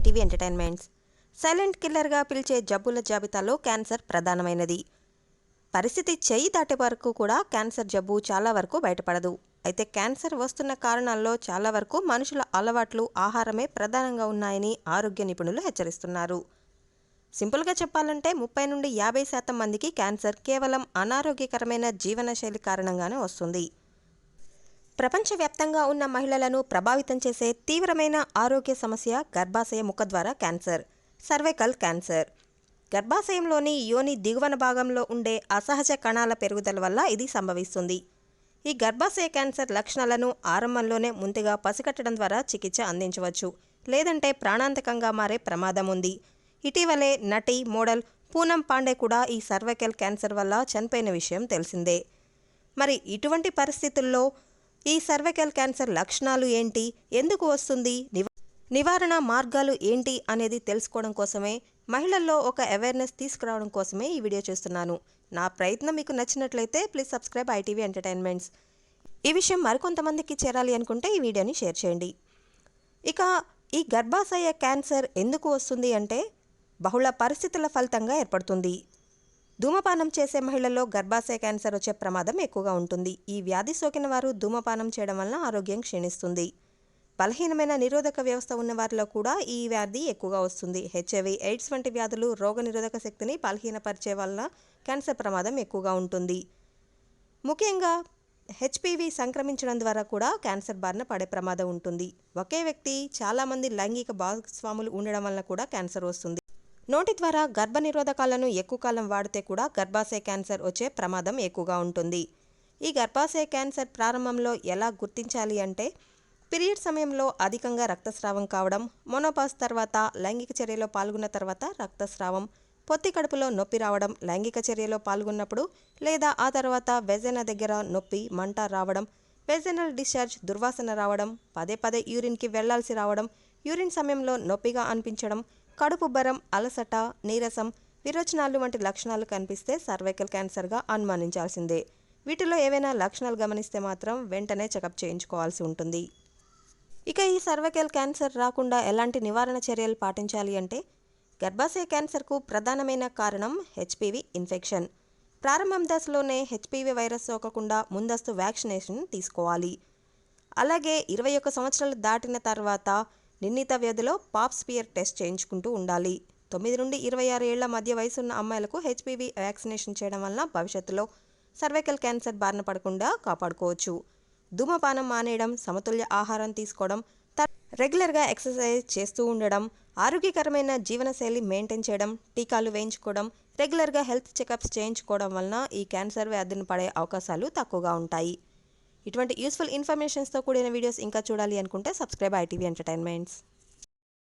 ITV entertainments. Silent కిల్లర్గా పిలిచే జబ్బుల జాబితాలో క్యాన్సర్ ప్రధానమైనది. పరిస్థితి చేయి దాటే వరకు కూడా క్యాన్సర్ జబ్బు చాలా వరకు బయటపడదు. అయితే క్యాన్సర్ వస్తున్న కారణాల్లో చాలా వరకు మనుషుల అలవాట్లు ఆహారమే ప్రధానంగా ఉన్నాయని ఆరోగ్య నిపుణులు హెచ్చరిస్తున్నారు. సింపుల్గా చెప్పాలంటే ముప్పై నుండి యాభై శాతం మందికి క్యాన్సర్ కేవలం అనారోగ్యకరమైన జీవనశైలి కారణంగానే వస్తుంది. ప్రపంచవ్యాప్తంగా ఉన్న మహిళలను ప్రభావితం చేసే తీవ్రమైన ఆరోగ్య సమస్య గర్భాశయ ముఖ ద్వారా క్యాన్సర్ సర్వైకల్ క్యాన్సర్. గర్భాశయంలోని యోని దిగువన భాగంలో ఉండే అసహజ కణాల పెరుగుదల వల్ల ఇది సంభవిస్తుంది. ఈ గర్భాశయ క్యాన్సర్ లక్షణాలను ఆరంభంలోనే ముందుగా పసిగట్టడం ద్వారా చికిత్స అందించవచ్చు. లేదంటే ప్రాణాంతకంగా మారే ప్రమాదం ఉంది. ఇటీవలే నటి మోడల్ పూనం పాండే కూడా ఈ సర్వైకల్ క్యాన్సర్ వల్ల చనిపోయిన విషయం తెలిసిందే. మరి ఇటువంటి పరిస్థితుల్లో ఈ సర్వైకల్ క్యాన్సర్ లక్షణాలు ఏంటి? ఎందుకు వస్తుంది? నివ నివారణ మార్గాలు ఏంటి? అనేది తెలుసుకోవడం కోసమే మహిళల్లో ఒక అవేర్నెస్ తీసుకురావడం కోసమే ఈ వీడియో చేస్తున్నాను. నా ప్రయత్నం మీకు నచ్చినట్లయితే ప్లీజ్ సబ్స్క్రైబ్ ఐటీవీ ఎంటర్టైన్మెంట్స్ ఈ విషయం మరికొంతమందికి చేరాలి అనుకుంటే ఈ వీడియోని షేర్ చేయండి. ఇక ఈ గర్భాశయ క్యాన్సర్ ఎందుకు వస్తుంది అంటే బహుళ పరిస్థితుల ఫలితంగా ఏర్పడుతుంది. ధూమపానం చేసే మహిళల్లో గర్భాశయ క్యాన్సర్ వచ్చే ప్రమాదం ఎక్కువగా ఉంటుంది. ఈ వ్యాధి సోకిన వారు ధూమపానం చేయడం వలన ఆరోగ్యం క్షీణిస్తుంది. బలహీనమైన నిరోధక వ్యవస్థ ఉన్న వారిలో కూడా ఈ వ్యాధి ఎక్కువగా వస్తుంది. హెచ్ఐవి ఎయిడ్స్ వంటి వ్యాధులు రోగనిరోధక శక్తిని బలహీనపరిచే వలన క్యాన్సర్ ప్రమాదం ఎక్కువగా ఉంటుంది. ముఖ్యంగా హెచ్పివి సంక్రమించడం ద్వారా కూడా క్యాన్సర్ బారిన పడే ప్రమాదం ఉంటుంది. ఒకే వ్యక్తి చాలామంది లైంగిక భాగస్వాములు ఉండడం వలన కూడా క్యాన్సర్ వస్తుంది. నోటి ద్వారా గర్భనిరోధకాలను ఎక్కువ కాలం వాడితే కూడా గర్భాశయ క్యాన్సర్ వచ్చే ప్రమాదం ఎక్కువగా ఉంటుంది. ఈ గర్భాశయ క్యాన్సర్ ప్రారంభంలో ఎలా గుర్తించాలి అంటే పీరియడ్ సమయంలో అధికంగా రక్తస్రావం కావడం మోనోపాస్ తర్వాత లైంగిక చర్యలో పాల్గొన్న తర్వాత రక్తస్రావం పొత్తి కడుపులో నొప్పి రావడం లైంగిక చర్యలో పాల్గొన్నప్పుడు లేదా ఆ తర్వాత వెజన దగ్గర నొప్పి మంట రావడం వెజనల్ డిశ్చార్జ్ దుర్వాసన రావడం పదే పదే యూరిన్కి వెళ్ళాల్సి రావడం యూరిన్ సమయంలో నొప్పిగా అనిపించడం కడుపు బరం అలసట నీరసం విరోచనాలు వంటి లక్షణాలు కనిపిస్తే సర్వైకల్ క్యాన్సర్గా అనుమానించాల్సిందే. వీటిలో ఏవైనా లక్షణాలు గమనిస్తే మాత్రం వెంటనే చెకప్ చేయించుకోవాల్సి ఉంటుంది. ఇక ఈ సర్వైకల్ క్యాన్సర్ రాకుండా ఎలాంటి నివారణ చర్యలు పాటించాలి అంటే గర్భాశయ క్యాన్సర్కు ప్రధానమైన కారణం హెచ్పివి ఇన్ఫెక్షన్. ప్రారంభం దశలోనే హెచ్పివి వైరస్ సోకకుండా ముందస్తు వ్యాక్సినేషన్ తీసుకోవాలి. అలాగే ఇరవై ఒక్క సంవత్సరాలు దాటిన తర్వాత నిర్ణీత వ్యధిలో పాప్ స్పియర్ టెస్ట్ చేయించుకుంటూ ఉండాలి. తొమ్మిది నుండి ఇరవై ఆరు ఏళ్ళ మధ్య వయసున్న అమ్మాయిలకు హెచ్పివి వ్యాక్సినేషన్ చేయడం వలన భవిష్యత్తులో సర్వైకల్ క్యాన్సర్ బారిన పడకుండా కాపాడుకోవచ్చు. ధూమపానం మానేయడం సమతుల్య ఆహారం తీసుకోవడం రెగ్యులర్గా ఎక్సర్సైజ్ చేస్తూ ఉండడం ఆరోగ్యకరమైన జీవనశైలి మెయింటైన్ చేయడం టీకాలు వేయించుకోవడం రెగ్యులర్గా హెల్త్ చెకప్స్ చేయించుకోవడం వలన ఈ క్యాన్సర్ వ్యాధిని పడే అవకాశాలు తక్కువగా ఉంటాయి. ఇటువంటి యూస్ఫుల్ ఇన్ఫర్మేషన్స్తో కూడిన వీడియోస్ ఇంకా చూడాలి అనుకుంటే సబ్స్క్రైబ్ ఐటీవీ ఎంటర్టైన్మెంట్స్